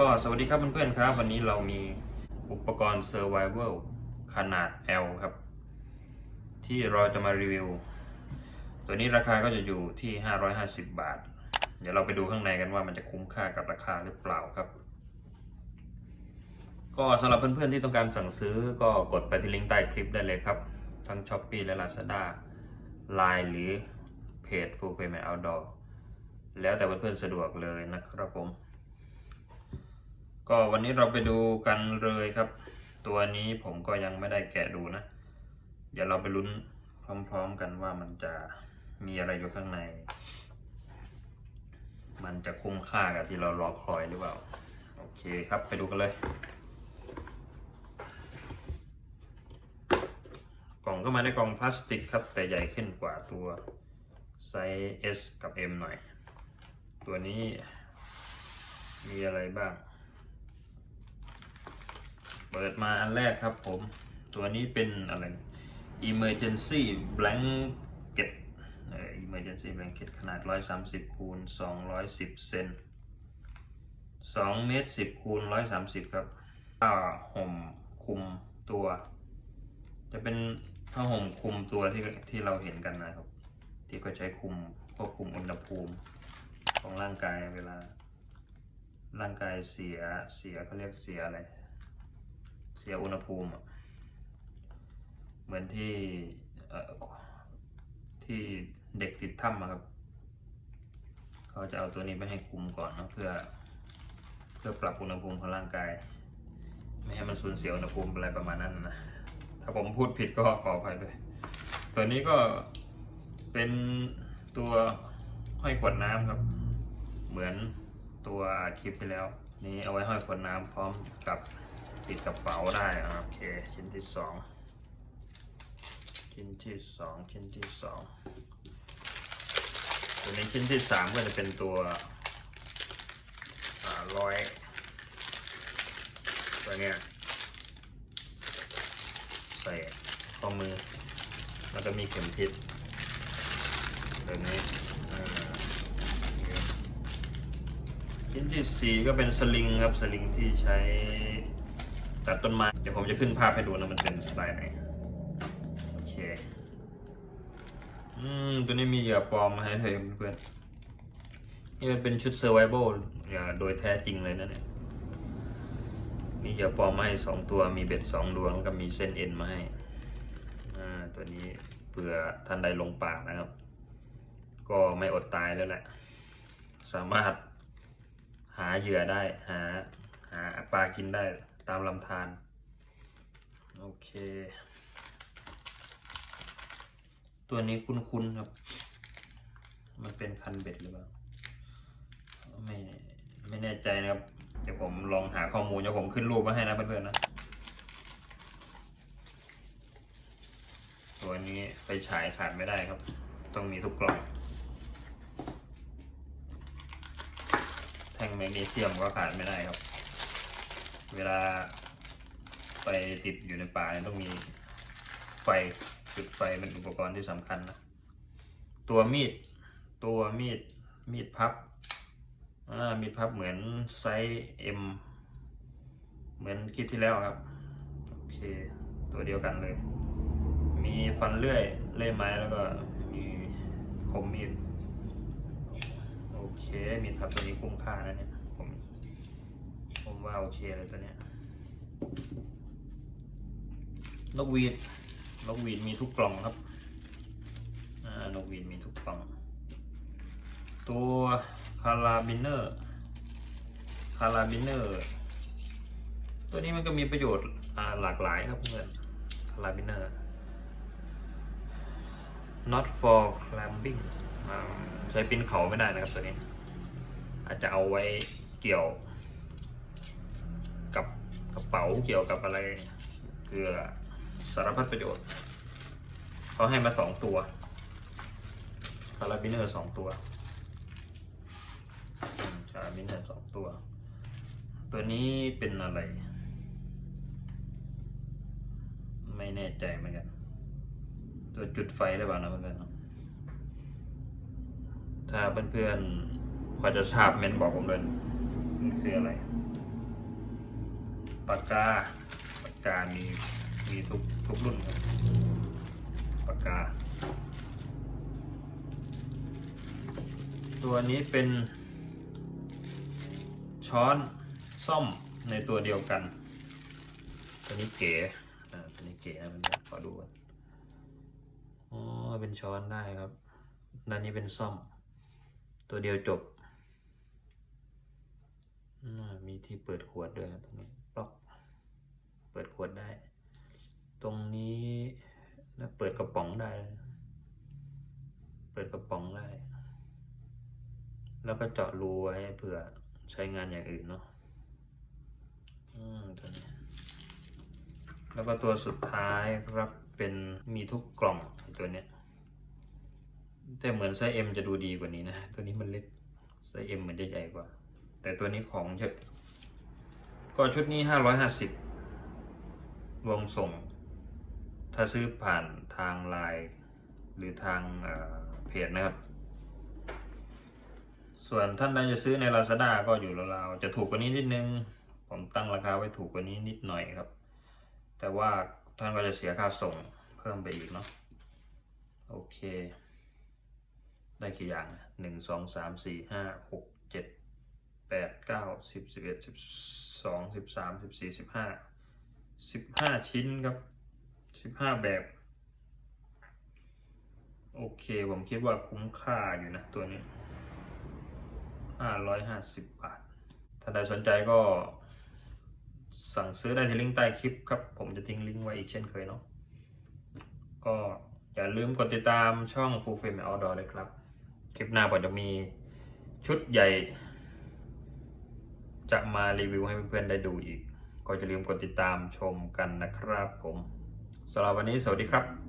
ก็สวัสดีครับเพื่อนๆครับ วันนี้เรามีอุปกรณ์ Survival ขนาด L ครับ ที่เราจะมารีวิว ตัวนี้ราคาก็จะอยู่ที่ 550 บาท เดี๋ยวเราไปดูข้างในกันว่ามันจะคุ้มค่ากับราคาหรือเปล่าครับ ก็สำหรับเพื่อนๆที่ต้องการสั่งซื้อก็กดไปที่ลิงก์ใต้คลิปได้เลยครับ ทั้ง s h อ p e e และ Lazada Line หรือเพจ Full Payment Outdoor แล้วแต่เพื่อนๆสะดวกเลยนะครับผม ก็วันนี้เราไปดูกันเลยครับ ตัวนี้ผมก็ยังไม่ได้แกะดูนะ เดี๋ยวเราไปลุ้นพร้อมๆกันว่ามันจะมีอะไรอยู่ข้างใน มันจะคุ้มค่ากับที่เรารอคอยหรือเปล่า โอเคครับไปดูกันเลย กล่องก็มาในกล่องพลาสติกครับ แต่ใหญ่ขึ้นกว่าตัวไซส์ S กับ M หน่อย ตัวนี้มีอะไรบ้าง เปิดมาอันแรกครับผม ตัวนี้เป็นอะไร emergency blanket เอ่อ emergency blanket ขนาด 130คูณ210 เซน2เมตร10คูณ130 ครับผ้าห่มคุมตัว จะเป็นผ้าห่มคุมตัวที่ที่เราเห็นกันนะครับ ที่ก็ใช้คุมควบคุมอุณหภูมิของร่างกายเวลาร่างกายเสียเสียเขาเรียกเสียอะไร เสียอุณหภูมิอะเหมือนที่เอ่อที่เด็กติดถ้ำอะครับ เขาจะเอาตัวนี้ไปให้คุมก่อนนะเพื่อเพื่อปรับอุณหภูมิของร่างกาย ไม่ให้มันสูญเสียอุณหภูมิอะไรประมาณนั้นนะถ้าผมพูดผิดก็ขออภัยด้วยตัวนี้ก็เป็นตัวห้อยขวดน้ำครับ เหมือนตัวคลิปที่แล้ว นี่เอาไว้ห้อยขวดน้ำพร้อมกับ ติดกระเป๋าได้โอเคชิ้นที่สองชิ้นที่สองชิ้นที่สองตัวนี้ชิ้นที่สามก็จะเป็นตัวร้อยตัวเนี้ยใส่ข้อมือ แล้วก็มีเข็มทิศแบบนี้ชิ้นที่สี่ก็เป็นสลิงครับสลิงที่ใช้ ตัดต้นไม้เดี๋ยวผมจะขึ้นภาพให้ดูนะมันเป็นสไตล์ไหนโอเคอืมตัวนี้มีเหยื่อปลอมมาให้เลยเพื่อนๆนี่มันเป็นชุดเซอร์ไวโบโดยแท้จริงเลยนะเนี่ยมีเหยื่อปลอมมาให้สองตัวมีเบ็ดสองดวงแล้วก็มีเส้นเอ็นมาให้อ่าตัวนี้เผื่อท่านใดลงป่านะครับ ก็ไม่อดตายแล้วแหละ สามารถหาเหยื่อได้หาหาปลากินได้ ตามลำธารโอเค ตัวนี้คุ้นๆครับ มันเป็นคันเบ็ดหรือเปล่าไม่ไม่แน่ใจนะครับ เดี๋ยวผมลองหาข้อมูลเดี๋ยวผมขึ้นรูปมาให้นะเพื่อนๆนะ ตัวนี้ไปฉายขาดไม่ได้ครับ ต้องมีทุกกล่อง แท่งแมกนีเซียมก็ขาดไม่ได้ครับ เวลาไปติดอยู่ในป่าเนี่ยต้องมีไฟจุดไฟเป็นอุปกรณ์ที่สำคัญนะตัวมีดตัวมีดมีดพับมีดพับเหมือนไซส์ M เหมือนคลิปที่แล้วครับ โอเค ตัวเดียวกันเลย มีฟันเลื่อย เลื่อยไม้แล้วก็มีคมมีด โอเค มีดพับตัวนี้คุ้มค่านะเนี่ย ผมว่าโอเคเลยตัวเนี้ยนกหวีดนกหวีดมีทุกกล่องครับนกหวีดมีทุกกล่อง ตัวคาราบินเนอร์คาราบินเนอร์ตัวนี้มันก็มีประโยชน์หลากหลายครับเพื่อนคาราบินเนอร์ not for climbing ใช้ปีนเขาไม่ได้นะครับตัวนี้ อาจจะเอาไว้เกี่ยว กระเป๋าเกี่ยวกับอะไรเกลือสารพัดประโยชน์เขาให้มาสองตัวคาราบิเนอร์สองตัวคาราบิเนอร์สองตัว ตัวนี้เป็นอะไร ไม่แน่ใจเหมือนกัน ตัวจุดไฟหรือเปล่านะเพื่อนๆถ้าเพื่อนๆพอจะทราบเมนบอกผมเลยมันคืออะไร ปากกาปากกามีมีทุกทุกรุ่นครับปากกา ตัวนี้เป็นช้อนซ่อมในตัวเดียวกัน ตัวนี้เก๋ตัวนี้เก๋นะเพื่อนขอดูก่อนอ๋อเป็นช้อนได้ครับ ด้านนี้เป็นซ่อม ตัวเดียวจบ มีที่เปิดขวดด้วยครับตรงนี้ เปิดขวดได้ ตรงนี้นะเปิดกระป๋องได้ เปิดกระป๋องได้ แล้วก็เจาะรูไว้เผื่อใช้งานอย่างอื่นเนาะอืมตัวนี้แล้วก็ตัวสุดท้ายครับเป็นมีทุกกล่องตัวเนี้ยแต่เหมือนไซส์ M จะดูดีกว่านี้นะ ตัวนี้มันเล็กไซส์ M มันจะใหญ่กว่า แต่ตัวนี้ของเยอะก็ชุดนี้ห้าร้อยห้าสิบ วมส่ง ถ้าซื้อผ่านทางไลน์หรือทางเอ่อเพจนะครับ ส่วนท่านใดจะซื้อใน Lazada ก็อยู่ราวๆจะถูกกว่านี้นิดนึง ผมตั้งราคาไว้ถูกกว่านี้นิดหน่อยครับ แต่ว่าท่านก็จะเสียค่าส่งเพิ่มไปอีกเนาะโอเค ได้กี่อย่างหนึ่งสองสามสี่ห้าหกเจ็ดแปดเก้าสิบสิบเอ็ดสิบสองสิบสามสิบสี่สิบห้า สิบห้าชิ้นครับสิบห้าแบบ โอเค ผมคิดว่าคุ้มค่าอยู่นะตัวนี้ห้าร้อยห้าสิบบาท ถ้าใดสนใจก็สั่งซื้อได้ที่ลิงก์ใต้คลิปครับ ผมจะทิ้งลิงก์ไว้อีกเช่นเคยเนาะก็อย่าลืมกดติดตามช่อง Full Frame Outdoor เลยครับ คลิปหน้าผมจะมีชุดใหญ่ จะมารีวิวให้เพื่อนๆได้ดูอีก ก็จะลืมกดติดตามชมกันนะครับผมสำหรับวันนี้สวัสดีครับ